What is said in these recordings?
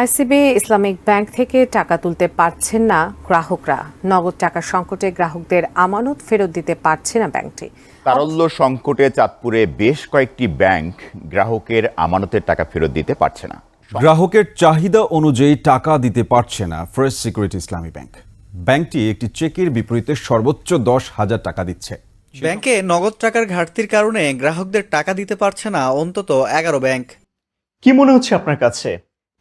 ICB Islamic bank থেকে টাকা তুলতে পারছেন না গ্রাহকরা। নগদ টাকার সংকটে গ্রাহকদের আমানত ফেরত দিতে পারছে না ব্যাংকটি। তারল্য সংকটে চাঁদপুরে বেশ কয়েকটি ব্যাংক গ্রাহকের আমানতের টাকা ফেরত দিতে পারছে না। গ্রাহকের চাহিদা অনুযায়ী টাকা দিতে পারছে না ফ্রেশ সিকিউরিটি ইসলামী ব্যাংক। ব্যাংকটি একটি চেকের বিপরীতে সর্বোচ্চ দশ হাজার টাকা দিচ্ছে। ব্যাংকে নগদ টাকার ঘাটতির কারণে গ্রাহকদের টাকা দিতে পারছে না অন্তত এগারো ব্যাংক। কি মনে হচ্ছে আপনার কাছে?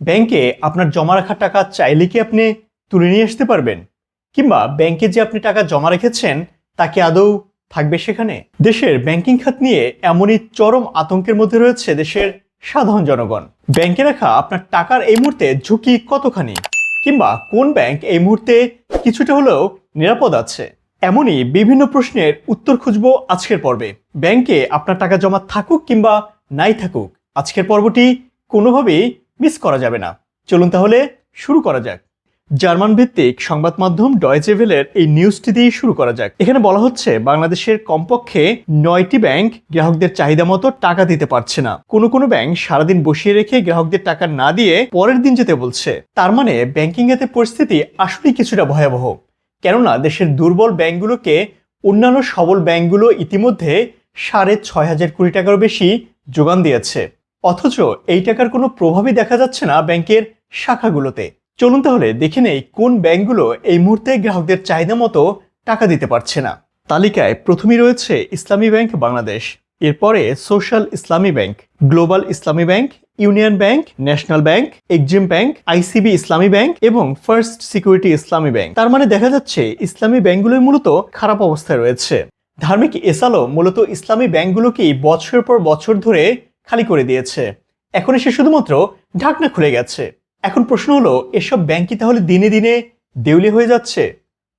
ব্যাংকে আপনার জমা রাখা টাকা চাইলে কি আপনি তুলে নিয়ে আসতে পারবেন? কিংবা ব্যাংকে যে আপনি টাকা জমা রেখেছেন তা কি আদৌ থাকবে সেখানে? দেশের ব্যাংকিং খাত নিয়ে এমনই চরম আতঙ্কের মধ্যে রয়েছে দেশের সাধারণ জনগণ। ব্যাংকে রাখা আপনার টাকার এই মুহূর্তে ঝুঁকি কতখানি? কিংবা কোন ব্যাংক এই মুহূর্তে কিছুটা হলেও নিরাপদ আছে? এমনই বিভিন্ন প্রশ্নের উত্তর খুঁজব আজকের পর্বে। ব্যাংকে আপনার টাকা জমা থাকুক কিংবা নাই থাকুক, আজকের পর্বটি কোনোভাবেই মিস করা যাবে না। চলুন তাহলে শুরু করা যাক। জার্মান ভিত্তিক সংবাদ মাধ্যম ডয়েজেভেলের এই নিউজটি দিয়ে শুরু করা যাক। এখানে বলা হচ্ছে, বাংলাদেশের কমপক্ষে নয়টি ব্যাংক গ্রাহকদের চাহিদা মতো টাকা দিতে পারছে না। কোনো কোনো ব্যাংক সারাদিন বসিয়ে রেখে গ্রাহকদের টাকা না দিয়ে পরের দিন যেতে বলছে। তার মানে ব্যাংকিং এতে পরিস্থিতি আসলেই কিছুটা ভয়াবহ। কেননা দেশের দুর্বল ব্যাংকগুলোকে অন্যান্য সবল ব্যাংকগুলো ইতিমধ্যে সাড়ে ছয় হাজার কোটি টাকারও বেশি যোগান দিয়েছে। অথচ এই টাকার কোনো প্রভাবই দেখা যাচ্ছে না ব্যাংকের শাখাগুলোতে। চলুন তাহলে দেখে নেই কোন ব্যাংকগুলো এই মুহূর্তে গ্রাহকদের চাহিদা মতো টাকা দিতে পারছে না। তালিকায় প্রথমেই রয়েছে ইসলামী ব্যাংক বাংলাদেশ, এরপরে social Islami bank, global Islami bank, union bank, national bank, exim bank, ICB Islami bank এবং ফার্স্ট সিকিউরিটি ইসলামী ব্যাংক। তার মানে দেখা যাচ্ছে ইসলামী ব্যাংকগুলোই মূলত খারাপ অবস্থায় রয়েছে। ধার্মিক এসালো মূলত ইসলামী ব্যাংকগুলোকেই বছরের পর বছর ধরে খালি করে দিয়েছে। এখন এসে শুধুমাত্র ঢাকনা খুলে গেছে। এখন প্রশ্ন হলো, এসব ব্যাংক কি তাহলে দিনে দিনে দেউলি হয়ে যাচ্ছে?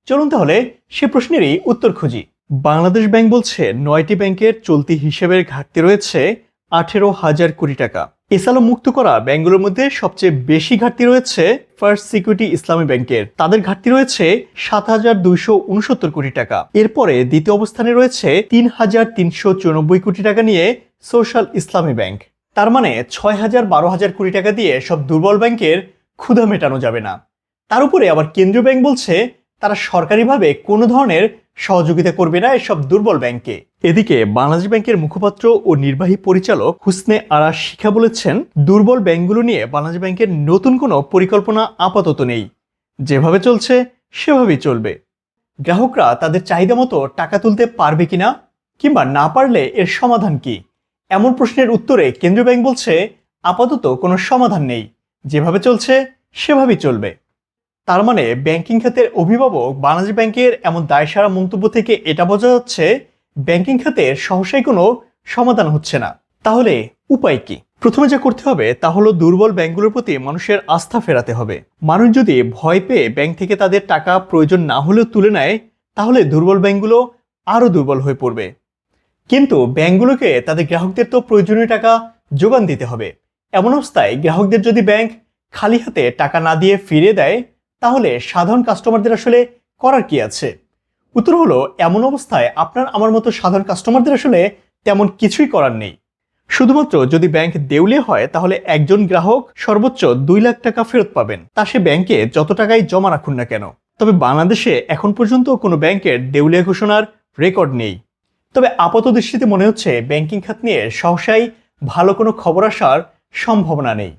চলুন তাহলে সে প্রশ্নেরই উত্তর খুঁজি। বাংলাদেশ ব্যাংক বলছে, নয়টি ব্যাংকের চলতি হিসেবের ঘাটতি রয়েছে আঠেরো হাজার কোটি টাকা। এসালো মুক্ত করা ব্যাংকগুলোর মধ্যে সবচেয়ে বেশি ঘাটতি রয়েছে ফার্স্ট সিকিউরিটি ইসলামী ব্যাংকের। তাদের ঘাটতি রয়েছে সাত হাজার দুইশো উনসত্তর কোটি টাকা। এরপরে দ্বিতীয় অবস্থানে রয়েছে তিন হাজার তিনশো চুরানব্বই কোটি টাকা নিয়ে সোশ্যাল ইসলামী ব্যাংক। তার মানে ছয় হাজার বারো হাজার কোটি টাকা দিয়ে সব দুর্বল ব্যাংকের ক্ষুধা মেটানো যাবে না। তার উপরে আবার কেন্দ্রীয় ব্যাংক বলছে, তারা সরকারিভাবে কোনো ধরনের সহযোগিতা করবে না এসব দুর্বল ব্যাংকে এদিকে বাংলাদেশ ব্যাংকের মুখপাত্র ও নির্বাহী পরিচালক হুসনে আরা শিখা বলেছেন, দুর্বল ব্যাংকগুলো নিয়ে বাংলাদেশ ব্যাংকের নতুন কোনো পরিকল্পনা আপাতত নেই। যেভাবে চলছে, সেভাবেই চলবে। গ্রাহকরা তাদের চাহিদা মতো টাকা তুলতে পারবে কিনা কিংবা না পারলে এর সমাধান কি? এমন প্রশ্নের উত্তরে কেন্দ্রীয় ব্যাংক বলছে, আপাতত কোনো সমাধান নেই। যেভাবে চলছে, সেভাবেই চলবে। তার মানে ব্যাংকিং খাতের অভিভাবক বাংলাদেশ ব্যাংকের এমন দায়সারা মন্তব্য থেকে এটা বোঝা যাচ্ছে, ব্যাংকিং খাতের সহসাই কোনো সমাধান হচ্ছে না। তাহলে উপায় কি? প্রথমে যা করতে হবে তা হলো দুর্বল ব্যাংকগুলোর প্রতি মানুষের আস্থা ফেরাতে হবে। মানুষ যদি ভয় পেয়ে ব্যাংক থেকে তাদের টাকা প্রয়োজন না হলেও তুলে নেয়, তাহলে দুর্বল ব্যাংকগুলো আরও দুর্বল হয়ে পড়বে। কিন্তু ব্যাংকগুলোকে তাদের গ্রাহকদের তো প্রয়োজনীয় টাকা যোগান দিতে হবে। এমন অবস্থায় গ্রাহকদের যদি ব্যাংক খালি হাতে টাকা না দিয়ে ফিরে দেয়, তাহলে সাধারণ কাস্টমারদের আসলে করার কি আছে? উত্তর হলো, এমন অবস্থায় আপনার আমার মতো সাধারণ কাস্টমারদের আসলে তেমন কিছুই করার নেই। শুধুমাত্র যদি ব্যাংক দেউলিয়া হয়, তাহলে একজন গ্রাহক সর্বোচ্চ দুই লাখ টাকা ফেরত পাবেন। তা সে ব্যাংকে যত টাকাই জমা রাখুন না কেন। তবে বাংলাদেশে এখন পর্যন্ত কোনো ব্যাংকের দেউলিয়া ঘোষণার রেকর্ড নেই। তবে আপাত দৃষ্টিতে মনে হচ্ছে ব্যাংকিং খাত নিয়ে সহসাই ভালো কোনো খবর আসার সম্ভাবনা নেই।